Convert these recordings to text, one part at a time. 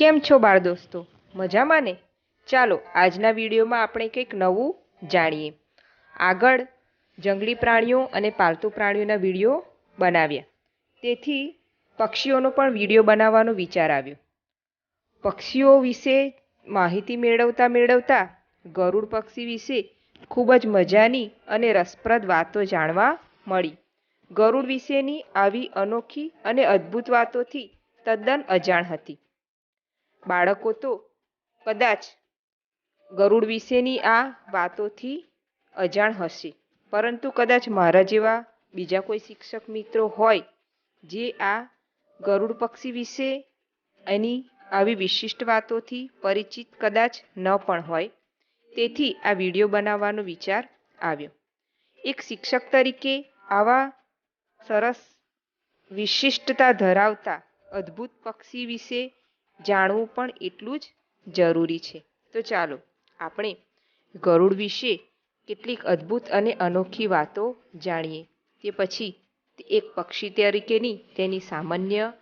કેમ છો બાળ દોસ્તો? મજામાં ને? ચાલો, આજના વિડીયોમાં આપણે કંઈક નવું જાણીએ. આગળ જંગલી પ્રાણીઓ અને પાલતુ પ્રાણીઓના વીડિયો બનાવ્યા. તેથી પક્ષીઓનો પણ વીડિયો બનાવવાનો વિચાર આવ્યો. પક્ષીઓ વિશે માહિતી મેળવતા મેળવતા ગરુડ પક્ષી વિશે ખૂબ જ મજાની અને રસપ્રદ વાતો જાણવા મળી. ગરુડ વિશેની આવી અનોખી અને અદ્ભુત વાતોથી તદ્દન અજાણ હતી. બાળકો તો કદાચ ગરુડ વિશેની આ વાતોથી અજાણ હશે. પરંતુ કદાચ મારા જેવા બીજા કોઈ શિક્ષક મિત્રો હોય જે આ ગરુડ પક્ષી વિશે એની આવી વિશિષ્ટ વાતોથી પરિચિત કદાચ ન પણ હોય. તેથી આ વીડિયો બનાવવાનો વિચાર આવ્યો. એક શિક્ષક તરીકે આવા સરસ વિશિષ્ટતા ધરાવતા અદ્ભુત પક્ષી વિશે જાણવું પણ એટલું જ જરૂરી છે. તો ચાલો, આપણે ગરુડ વિશે કેટલીક અદ્ભુત અને અનોખી વાતો જાણીએ. તે પછી એક પક્ષી તરીકેની તેની સામાન્ય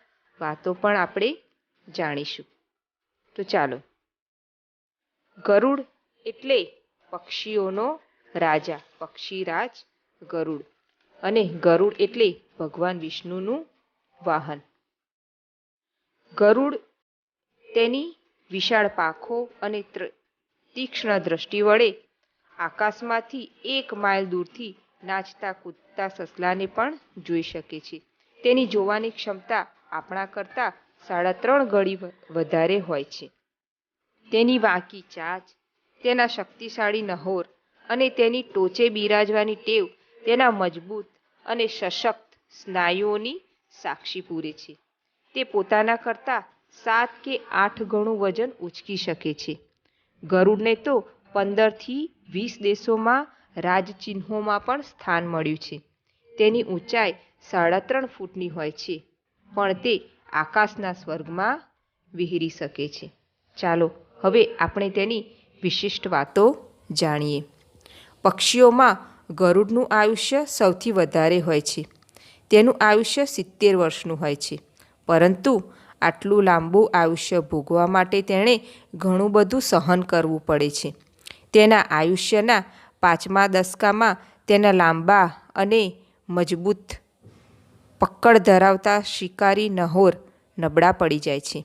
વાતો પણ આપણે જાણીશું. તો ચાલો, ગરુડ એટલે પક્ષીઓનો રાજા, પક્ષીરાજ ગરુડ. અને ગરુડ એટલે ભગવાન વિષ્ણુનું વાહન. ગરુડ તેની વિશાળ પાંખો અને તીક્ષ્ણ દ્રષ્ટિ વડે આકાશમાંથી એક માઇલ દૂરથી નાચતા કૂદતા સસલાને પણ જોઈ શકે છે. તેની જોવાની ક્ષમતા આપણા કરતાં સાડા ત્રણ ગણી વધારે હોય છે. તેની વાંકી ચાચ, તેના શક્તિશાળી નહોર અને તેની ટોચે બિરાજવાની ટેવ તેના મજબૂત અને સશક્ત સ્નાયુઓની સાક્ષી પૂરે છે. તે પોતાના કરતાં સાત કે આઠ ગણું વજન ઉચકી શકે છે. ગરુડને તો પંદરથી વીસ દેશોમાં રાજચિહ્નોમાં પણ સ્થાન મળ્યું છે. તેની ઊંચાઈ સાડા ત્રણ ફૂટની હોય છે, પણ તે આકાશના સ્વર્ગમાં વિહરી શકે છે. ચાલો, હવે આપણે તેની વિશિષ્ટ વાતો જાણીએ. પક્ષીઓમાં ગરુડનું આયુષ્ય સૌથી વધારે હોય છે. તેનું આયુષ્ય સિત્તેર વર્ષનું હોય છે. પરંતુ આટલું લાંબુ આયુષ્ય ભોગવા માટે તેણે ઘણું બધું સહન કરવું પડે છે. તેના આયુષ્યના પાંચમા દશકામાં તેના લાંબા અને મજબૂત પકડ ધરાવતા શિકારી નહોર નબળા પડી જાય છે.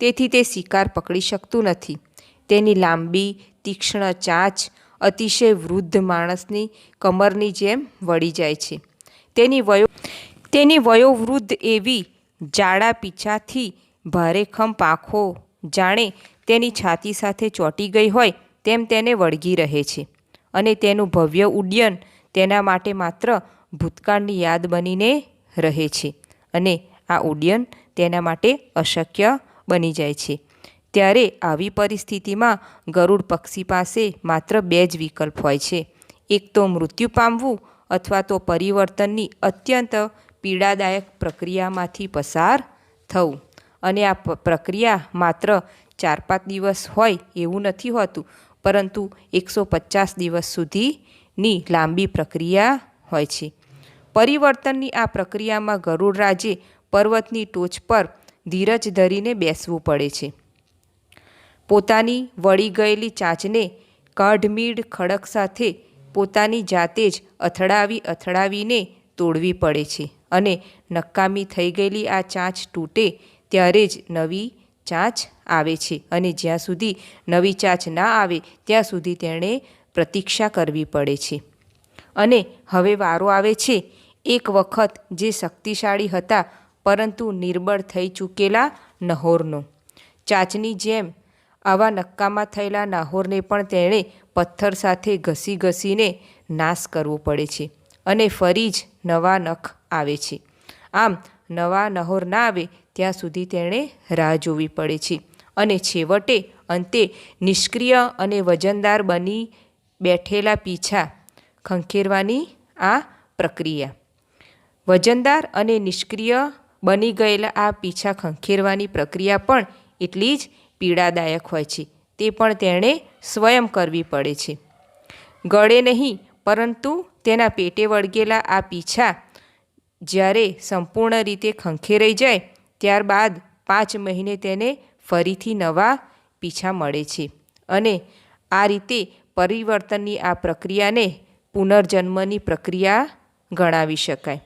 તેથી તે શિકાર પકડી શકતું નથી. તેની લાંબી, તીક્ષ્ણ ચાંચ અતિશય વૃદ્ધ માણસની કમરની જેમ વળી જાય છે. તેની વયો, તેની વયોવૃદ્ધ એવી જાડા પીછાથી ભારેખમ પાંખો જાણે તેની છાતી સાથે ચોંટી ગઈ હોય તેમ તેને વળગી રહે છે. અને તેનું ભવ્ય ઉડ્ડયન તેના માટે માત્ર ભૂતકાળની યાદ બનીને રહે છે. અને આ ઉડ્ડયન તેના માટે અશક્ય બની જાય છે. ત્યારે આવી પરિસ્થિતિમાં ગરુડ પક્ષી પાસે માત્ર બે જ વિકલ્પ હોય છે. એક તો મૃત્યુ પામવું અથવા તો પરિવર્તનની અત્યંત પીડાદાયક પ્રક્રિયામાંથી પસાર થવું. અને આ પ્રક્રિયા માત્ર ચાર પાંચ દિવસ હોય એવું નથી હોતું, પરંતુ એકસો પચાસ દિવસ સુધીની લાંબી પ્રક્રિયા હોય છે. પરિવર્તનની આ પ્રક્રિયામાં ગરુડ રાજે પર્વતની ટોચ પર ધીરજ ધરીને બેસવું પડે છે. પોતાની વળી ગયેલી ચાંચને કાઢમીડ ખડક સાથે પોતાની જાતે જ અથડાવી અથડાવીને તોડવી પડે છે. અને નકામી થઈ ગયેલી આ ચાંચ તૂટે ત્યારે જ નવી ચાંચ આવે છે અને જ્યાં સુધી નવી ચાંચ ના આવે, ત્યાં સુધી તેણે પ્રતીક્ષા કરવી પડે છે. અને હવે વારો આવે છે. એક વખત જે શક્તિશાળી હતા, પરંતુ નિર્બળ થઈ ચૂકેલા નહોરનો. ચાંચની જેમ આવા નક્કામાં થયેલા નાહોરને પણ તેણે પથ્થર સાથે ઘસી ઘસીને નાશ કરવો પડે છે. અને ફરી જ નવા નખ આવે છે. આમ નવા નહોર ના આવે ત્યાં સુધી તેણે રાહ જોવી પડે છે. અને છેવટે અંતે નિષ્ક્રિય અને વજનદાર બની બેઠેલા પીછા ખંખેરવાની આ પ્રક્રિયા. વજનદાર અને નિષ્ક્રિય બની ગયેલા આ પીછા ખંખેરવાની પ્રક્રિયા પણ એટલી જ પીડાદાયક હોય છે. તે પણ તેણે સ્વયં કરવી પડે છે. ગળે નહીં પરંતુ તેના પેટે વળગેલા આ પીછા જ્યારે સંપૂર્ણ રીતે ખંખેરાઈ જાય, ત્યારબાદ પાંચ મહિને તેને ફરીથી નવા પીછા મળે છે અને આ રીતે પરિવર્તનની આ પ્રક્રિયાને પુનર્જન્મની પ્રક્રિયા ગણાવી શકાય.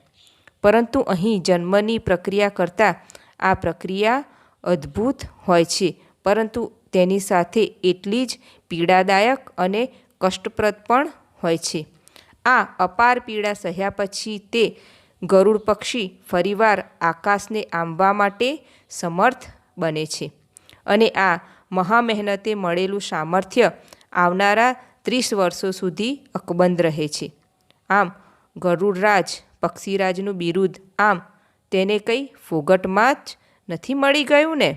પરંતુ અહીં જન્મની પ્રક્રિયા કરતાં આ પ્રક્રિયા અદ્ભુત હોય છે, પરંતુ તેની સાથે એટલી જ પીડાદાયક અને કષ્ટપ્રદ પણ હોય છે. આ અપાર પીડા સહ્યા પછી તે ગરુડ પક્ષી ફરીવાર આકાશને આંબવા માટે સમર્થ બને છે અને આ મહામહેનતે મળેલું સામર્થ્ય આવનારા ત્રીસ વર્ષો સુધી અકબંધ રહે છે. આમ ગરુડરાજ પક્ષીરાજનું બિરુદ, આમ તેને કંઈ ફોગટમાં જ નથી મળી ગયું ને?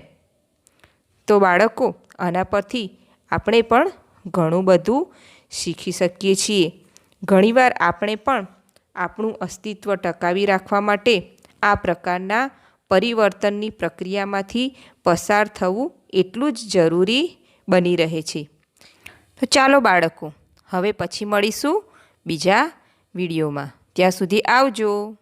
તો બાળકો, આના પરથી આપણે પણ ઘણું બધું શીખી શકીએ છીએ. ઘણીવાર આપણે પણ આપણું અસ્તિત્વ ટકાવી રાખવા માટે આ પ્રકારના પરિવર્તનની પ્રક્રિયામાંથી પસાર થવું એટલું જ જરૂરી બની રહે છે. તો ચાલો બાળકો, હવે પછી મળીશું બીજા વિડીયોમાં. ત્યાં સુધી આવજો.